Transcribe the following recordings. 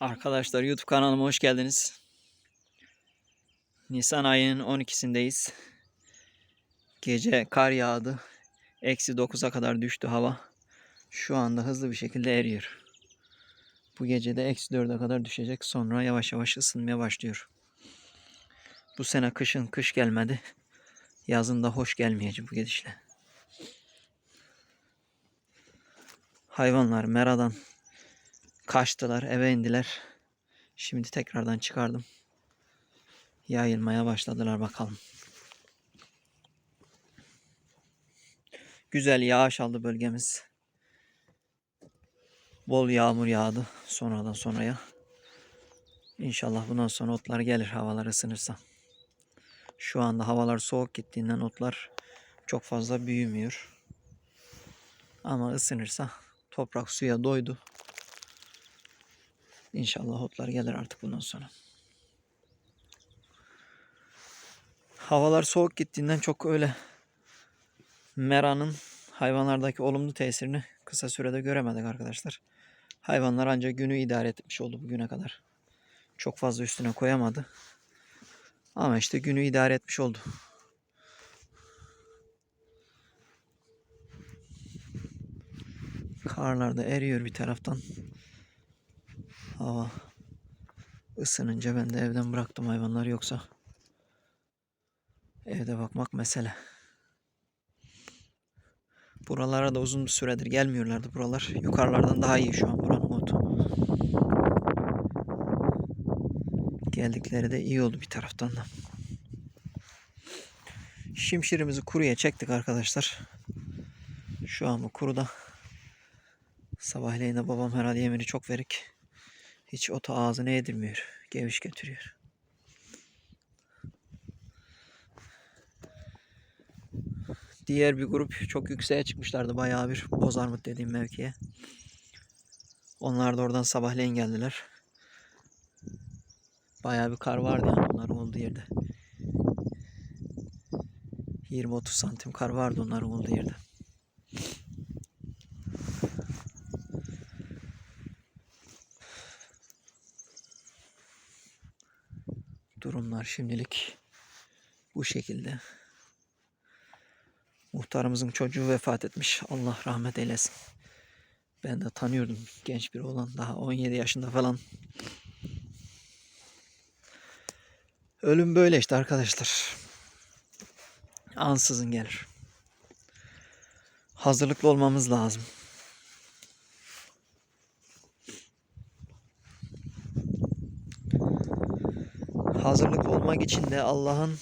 Arkadaşlar YouTube kanalıma hoş geldiniz. Nisan ayının 12'sindeyiz. Gece kar yağdı. Eksi 9'a kadar düştü hava. Şu anda hızlı bir şekilde eriyor. Bu gece de eksi 4'e kadar düşecek. Sonra yavaş yavaş ısınmaya başlıyor. Bu sene kışın kış gelmedi. Yazın da hoş gelmeyecek bu gidişle. Hayvanlar meradan kaçtılar, eve indiler. Şimdi tekrardan çıkardım. Yayılmaya başladılar bakalım. Güzel yağış aldı bölgemiz. Bol yağmur yağdı sonradan sonraya. İnşallah bundan sonra otlar gelir havalar ısınırsa. Şu anda havalar soğuk gittiğinden otlar çok fazla büyümüyor. Ama ısınırsa toprak suya doydu. İnşallah otlar gelir artık bundan sonra. Havalar soğuk gittiğinden çok öyle meranın hayvanlardaki olumlu tesirini kısa sürede göremedik arkadaşlar. Hayvanlar ancak günü idare etmiş oldu bugüne kadar. Çok fazla üstüne koyamadı. Ama işte günü idare etmiş oldu. Karlar da eriyor bir taraftan. Hava ısınınca ben de evden bıraktım hayvanları yoksa evde bakmak mesele. Buralara da uzun bir süredir gelmiyorlardı buralar. Yukarılardan daha iyi şu an buranın otu. Geldikleri de iyi oldu bir taraftan da. Şimşirimizi kuruya çektik arkadaşlar. Şu an bu kuruda. Sabahleyin de babam herhalde yemini çok verik. Hiç otu ağzına yedirmiyor. Geviş götürüyor. Diğer bir grup çok yükseğe çıkmışlardı. Bayağı bir Bozarmut dediğim mevkiye. Onlar da oradan sabahleyin geldiler. Bayağı bir kar vardı yani onların olduğu yerde. 20-30 santim kar vardı onların olduğu yerde. Durumlar şimdilik bu şekilde. Muhtarımızın çocuğu vefat etmiş. Allah rahmet eylesin. Ben de tanıyordum genç bir oğlan daha 17 yaşında falan. Ölüm böyle işte arkadaşlar. Ansızın gelir. Hazırlıklı olmamız lazım. Hazırlıklı olmak için de Allah'ın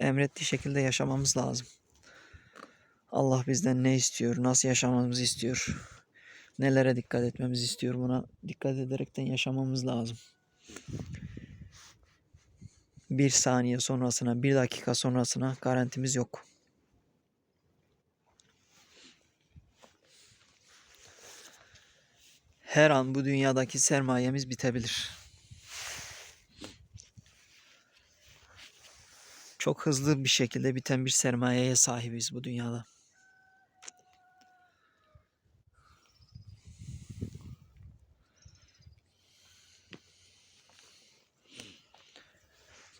emrettiği şekilde yaşamamız lazım. Allah bizden ne istiyor, nasıl yaşamamızı istiyor, nelere dikkat etmemizi istiyor buna dikkat ederekten yaşamamız lazım. Bir saniye sonrasına, bir dakika sonrasına garantimiz yok. Her an bu dünyadaki sermayemiz bitebilir. Çok hızlı bir şekilde biten bir sermayeye sahibiz bu dünyada.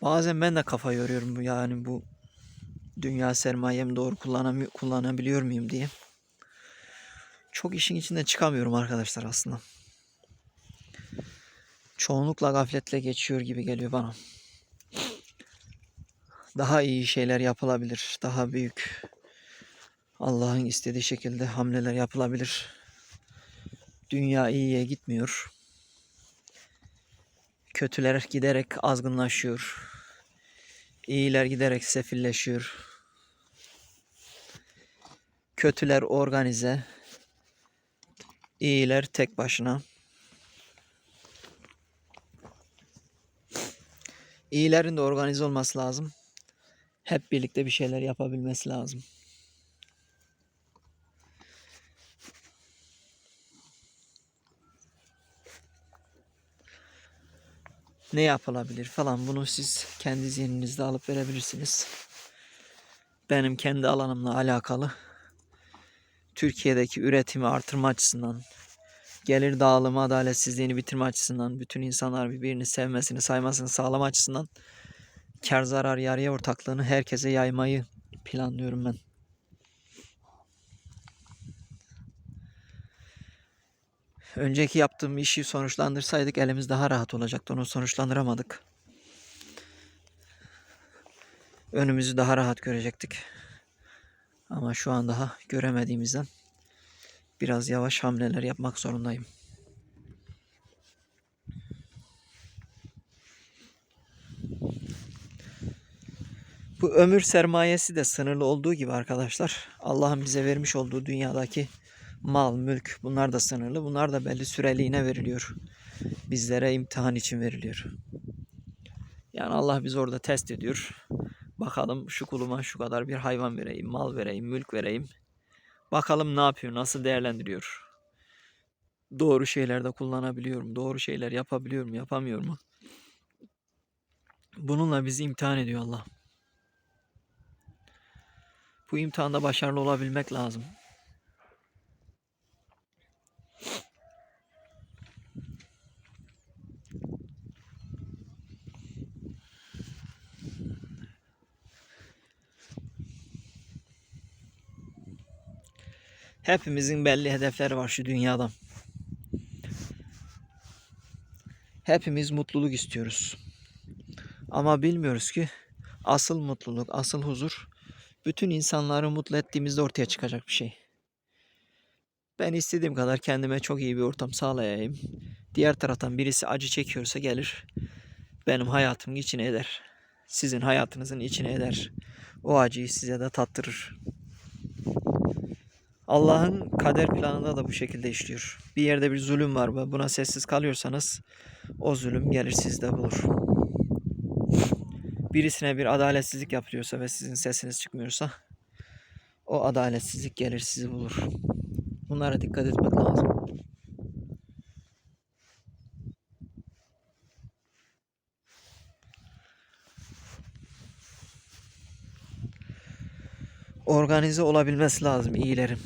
Bazen ben de kafa yoruyorum yani bu dünya sermayemi doğru kullanamıyor, kullanabiliyor muyum diye. Çok işin içinden çıkamıyorum arkadaşlar aslında. Çoğunlukla gafletle geçiyor gibi geliyor bana. Daha iyi şeyler yapılabilir. Daha büyük Allah'ın istediği şekilde hamleler yapılabilir. Dünya iyiye gitmiyor. Kötüler giderek azgınlaşıyor. İyiler giderek sefilleşiyor. Kötüler organize. İyiler tek başına. İyilerin de organize olması lazım. Hep birlikte bir şeyler yapabilmesi lazım. ne yapılabilir falan bunu siz kendi zihninizde alıp verebilirsiniz. Benim kendi alanımla alakalı Türkiye'deki üretimi artırma açısından gelir dağılımı adaletsizliğini bitirme açısından, bütün insanlar birbirini sevmesini, saymasını sağlama açısından kar zarar yarıya ortaklığını herkese yaymayı planlıyorum ben. Önceki yaptığım işi sonuçlandırsaydık elimiz daha rahat olacaktı. Onu sonuçlandıramadık. Önümüzü daha rahat görecektik. Ama şu an daha göremediğimizden biraz yavaş hamleler yapmak zorundayım. Bu ömür sermayesi de sınırlı olduğu gibi arkadaşlar Allah'ın bize vermiş olduğu dünyadaki mal, mülk bunlar da sınırlı. Bunlar da belli süreliğine veriliyor. Bizlere imtihan için veriliyor. Yani Allah bizi orada test ediyor. Bakalım şu kuluma şu kadar bir hayvan vereyim, mal vereyim, mülk vereyim. Bakalım ne yapıyor, nasıl değerlendiriyor. Doğru şeylerde kullanabiliyorum, doğru şeyler yapabiliyorum, yapamıyor mu? Bununla bizi imtihan ediyor Allah. Bu imtihanda başarılı olabilmek lazım. Hepimizin belli hedefleri var şu dünyada. Hepimiz mutluluk istiyoruz. Ama bilmiyoruz ki asıl mutluluk, asıl huzur bütün insanları mutlu ettiğimizde ortaya çıkacak bir şey. Ben istediğim kadar kendime çok iyi bir ortam sağlayayım. Diğer taraftan birisi acı çekiyorsa gelir benim hayatımın içine eder. Sizin hayatınızın içine eder. O acıyı size de tattırır. Allah'ın kader planında da bu şekilde işliyor. Bir yerde bir zulüm var ve buna sessiz kalıyorsanız o zulüm gelir sizde bulur. Birisine bir adaletsizlik yapılıyorsa ve sizin sesiniz çıkmıyorsa o adaletsizlik gelir sizi bulur. Bunlara dikkat etmek lazım. Organize olabilmesi lazım iyilerin.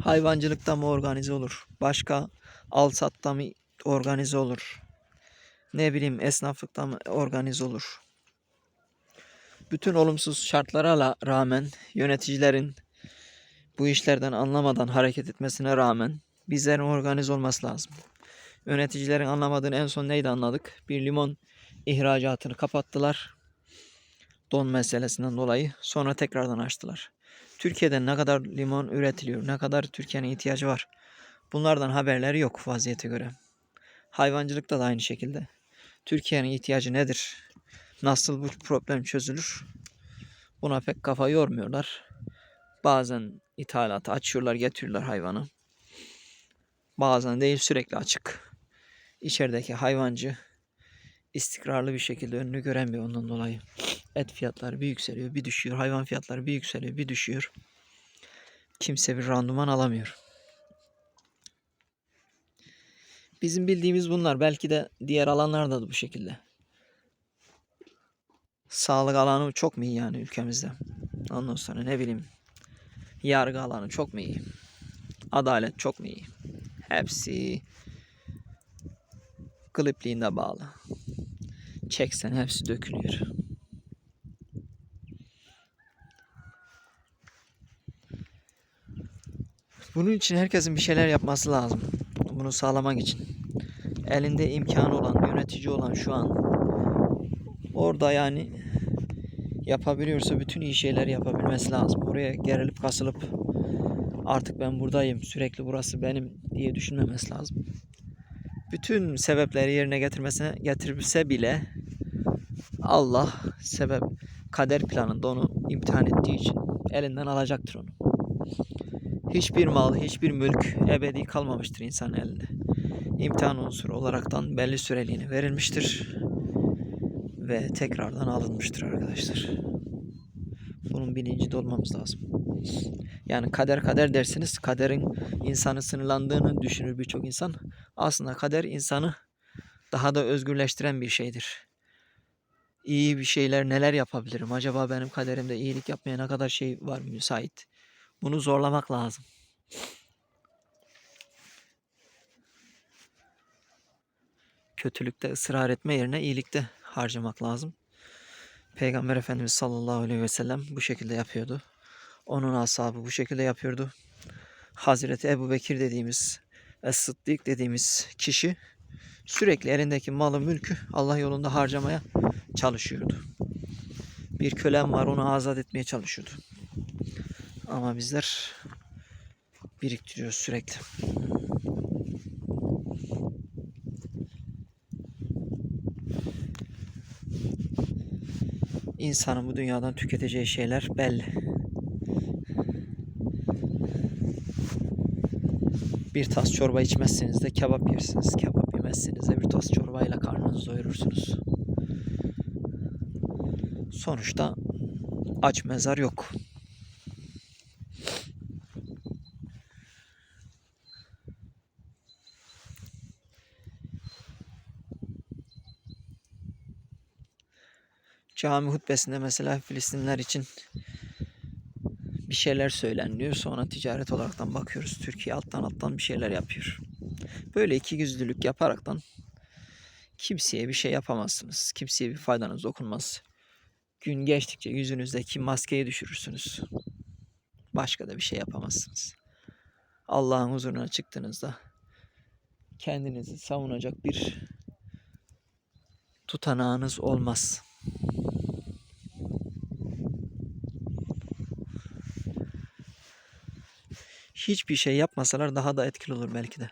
Hayvancılıkta mı organize olur? Başka alsatta mı organize olur? Ne bileyim esnaflıkta organize olur? Bütün olumsuz şartlara rağmen yöneticilerin bu işlerden anlamadan hareket etmesine rağmen bizlerin organize olması lazım. Yöneticilerin anlamadığını en son neydi anladık? Bir limon ihracatını kapattılar. Don meselesinden dolayı sonra tekrardan açtılar. Türkiye'de ne kadar limon üretiliyor, ne kadar Türkiye'nin ihtiyacı var. Bunlardan haberleri yok vaziyete göre. Hayvancılıkta da aynı şekilde. Türkiye'nin ihtiyacı nedir? Nasıl bu problem çözülür? Buna pek kafa yormuyorlar. Bazen ithalatı açıyorlar, getiriyorlar hayvanı. Bazen değil sürekli açık. İçerideki hayvancı istikrarlı bir şekilde önünü göremiyor ondan dolayı. Et fiyatları bir yükseliyor, bir düşüyor. Hayvan fiyatları bir yükseliyor, bir düşüyor. Kimse bir randıman alamıyor. Bizim bildiğimiz bunlar. Belki de diğer alanlarda da bu şekilde. Sağlık alanı çok mu iyi yani ülkemizde? Ondan sonra ne bileyim. Yargı alanı çok mu iyi? Adalet çok mu iyi? Hepsi klipliğinde bağlı. Çeksen hepsi dökülüyor. Bunun için herkesin bir şeyler yapması lazım. Bunu sağlamak için. Elinde imkanı olan, yönetici olan şu an orada yani yapabiliyorsa bütün iyi şeyler yapabilmesi lazım. Oraya gerilip kasılıp artık ben buradayım, sürekli burası benim diye düşünmemesi lazım. Bütün sebepleri yerine getirmesine getirse bile Allah sebep kader planında onu imtihan ettiği için elinden alacaktır onu. Hiçbir mal, hiçbir mülk ebedi kalmamıştır insan elinde. İmtihan unsuru olaraktan belli süreliğine verilmiştir ve tekrardan alınmıştır arkadaşlar. Bunun bilincinde olmamız lazım. Yani kader kader dersiniz. Kaderin insanı sınırlandığını düşünür birçok insan. Aslında kader insanı daha da özgürleştiren bir şeydir. İyi bir şeyler neler yapabilirim? Acaba benim kaderimde iyilik yapmaya ne kadar şey var müsait? Bunu zorlamak lazım. Kötülükte ısrar etme yerine iyilikte harcamak lazım. Peygamber Efendimiz sallallahu aleyhi ve sellem bu şekilde yapıyordu. Onun ashabı bu şekilde yapıyordu. Hazreti Ebu Bekir dediğimiz, Es-Sıddik dediğimiz kişi sürekli elindeki malı mülkü Allah yolunda harcamaya çalışıyordu. Bir kölem var onu azat etmeye çalışıyordu. Ama bizler biriktiriyoruz sürekli. İnsanın bu dünyadan tüketeceği şeyler belli. Bir tas çorba içmezseniz de kebap yersiniz. Kebap yemezseniz de bir tas çorbayla karnınızı doyurursunuz. Sonuçta aç mezar yok. Cami hutbesinde mesela Filistinler için bir şeyler söyleniliyor. Sonra ticaret olaraktan bakıyoruz. Türkiye alttan alttan bir şeyler yapıyor. Böyle iki yüzlülük yaparaktan kimseye bir şey yapamazsınız. Kimseye bir faydanız dokunmaz. Gün geçtikçe yüzünüzdeki maskeyi düşürürsünüz. Başka da bir şey yapamazsınız. Allah'ın huzuruna çıktığınızda kendinizi savunacak bir tutanağınız olmaz. Hiçbir şey yapmasalar daha da etkili olur belki de.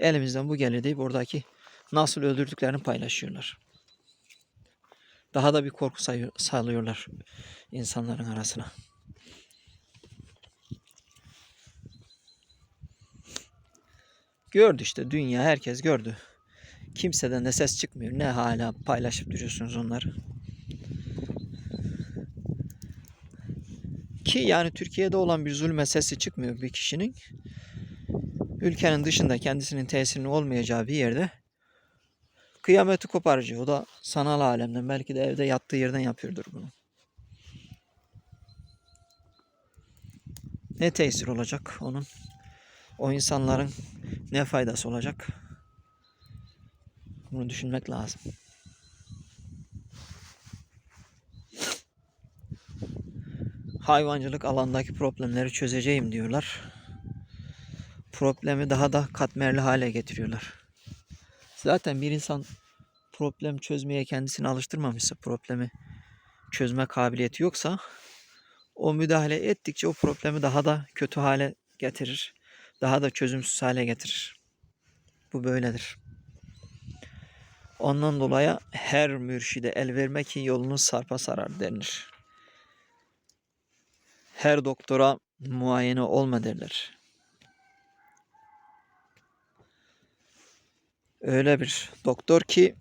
Elimizden bu gelir deyip oradaki nasıl öldürdüklerini paylaşıyorlar. Daha da bir korku sağlıyorlar insanların arasına. Gördü işte dünya herkes gördü. Kimseden de ses çıkmıyor. Ne hala paylaşıp duruyorsunuz onları. Ki yani Türkiye'de olan bir zulme sesi çıkmıyor bir kişinin. Ülkenin dışında kendisinin tesirinin olmayacağı bir yerde kıyameti koparıcı. O da sanal alemden belki de evde yattığı yerden yapıyordur bunu. Ne tesir olacak onun? O insanların ne faydası olacak? Bunu düşünmek lazım. Hayvancılık alandaki problemleri çözeceğim diyorlar. Problemi daha da katmerli hale getiriyorlar. Zaten bir insan problem çözmeye kendisini alıştırmamışsa, problemi çözme kabiliyeti yoksa o müdahale ettikçe o problemi daha da kötü hale getirir. Daha da çözümsüz hale getirir. Bu böyledir. Ondan dolayı her mürşide el vermek ki yolunu sarpa sarar denilir her doktora muayene olma derler. Öyle bir doktor ki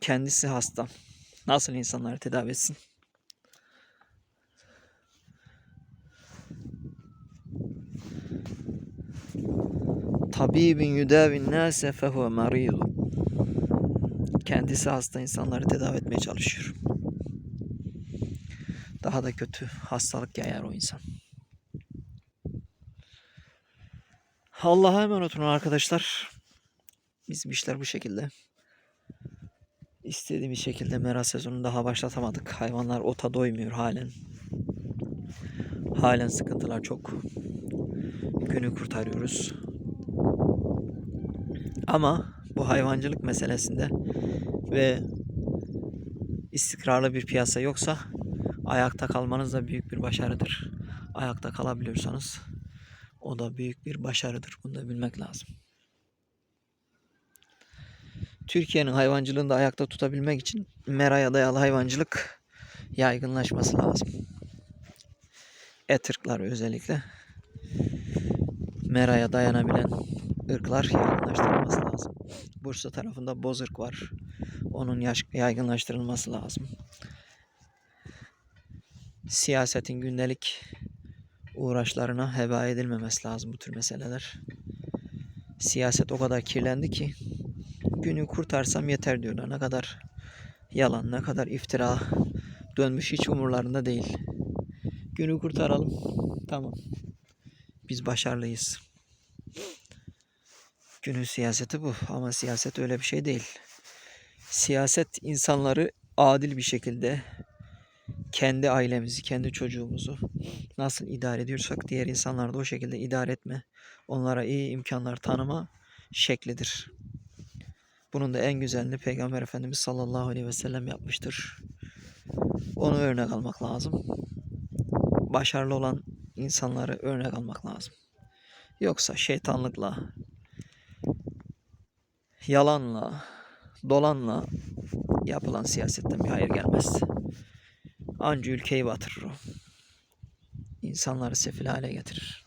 kendisi hasta. Nasıl insanları tedavi etsin? Tabibin yüdevin nase fehuve maridu. Kendisi hasta insanları tedavi etmeye çalışıyor daha da kötü hastalık yayar o insan. Allah'a emanet olun arkadaşlar. Bizim işler bu şekilde. İstediğimiz şekilde mera sezonunu daha başlatamadık. Hayvanlar ota doymuyor halen. Halen sıkıntılar çok. Günü kurtarıyoruz. Ama bu hayvancılık meselesinde ve istikrarlı bir piyasa yoksa ayakta kalmanız da büyük bir başarıdır. Ayakta kalabiliyorsanız o da büyük bir başarıdır. Bunu da bilmek lazım. Türkiye'nin hayvancılığını da ayakta tutabilmek için meraya dayalı hayvancılık yaygınlaşması lazım. Et ırkları özellikle meraya dayanabilen ırklar yaygınlaştırılması lazım. Bursa tarafında boz ırk var. Onun yaygınlaştırılması lazım siyasetin gündelik uğraşlarına heba edilmemesi lazım bu tür meseleler. Siyaset o kadar kirlendi ki günü kurtarsam yeter diyorlar. Ne kadar yalan, ne kadar iftira dönmüş hiç umurlarında değil. Günü kurtaralım. Tamam. Biz başarılıyız. Günün siyaseti bu ama siyaset öyle bir şey değil. Siyaset insanları adil bir şekilde kendi ailemizi, kendi çocuğumuzu nasıl idare ediyorsak diğer insanları da o şekilde idare etme, onlara iyi imkanlar tanıma şeklidir. Bunun da en güzelini Peygamber Efendimiz sallallahu aleyhi ve sellem yapmıştır. Onu örnek almak lazım. Başarılı olan insanları örnek almak lazım. Yoksa şeytanlıkla, yalanla, dolanla yapılan siyasetten bir hayır gelmez. Anca ülkeyi batırır o. İnsanları sefil hale getirir.